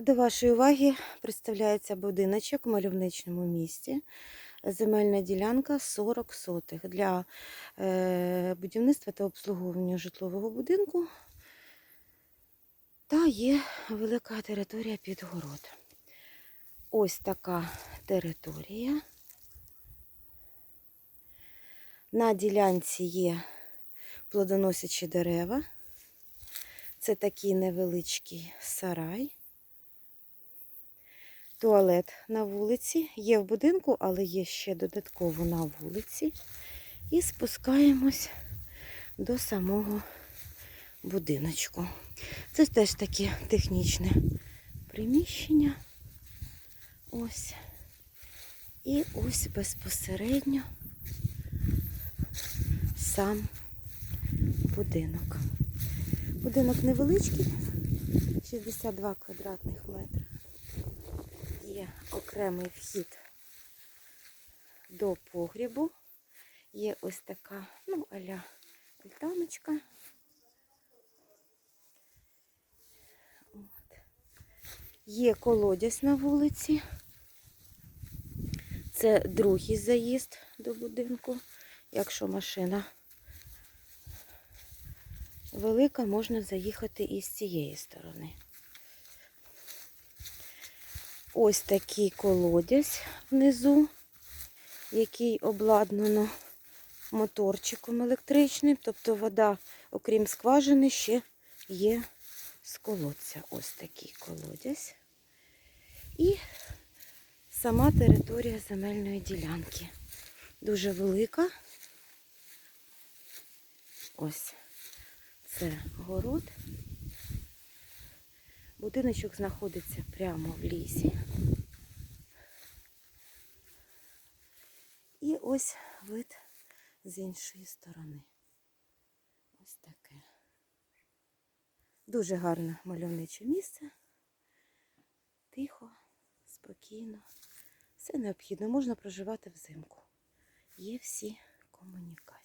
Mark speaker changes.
Speaker 1: До вашої уваги представляється будиночок в мальовничному місті. Земельна ділянка 40 сотих для е, будівництва та обслуговування житлового будинку. Та є велика територія під город. Ось така територія. На ділянці є плодоносячі дерева. Це такий невеличкий сарай. Туалет на вулиці. Є в будинку, але є ще додатково на вулиці. І спускаємось до самого будиночку. Це теж таке технічне приміщення. Ось. І ось безпосередньо сам будинок. Будинок невеличкий, 62 квадратних метри. Є окремий вхід до погрібу. Є ось така, ну, аля альтаночка. От. Є колодязь на вулиці. Це другий заїзд до будинку. Якщо машина велика, можна заїхати і з цієї сторони. Ось такий колодязь внизу, який обладнано моторчиком електричним. Тобто вода, окрім скважини, ще є з колодця. Ось такий колодязь. І сама територія земельної ділянки. Дуже велика. Ось це город. Будиночок знаходиться прямо в лісі. І ось вид з іншої сторони. Ось таке. Дуже гарне мальовниче місце. Тихо, спокійно. Все необхідно. Можна проживати взимку. Є всі комунікації.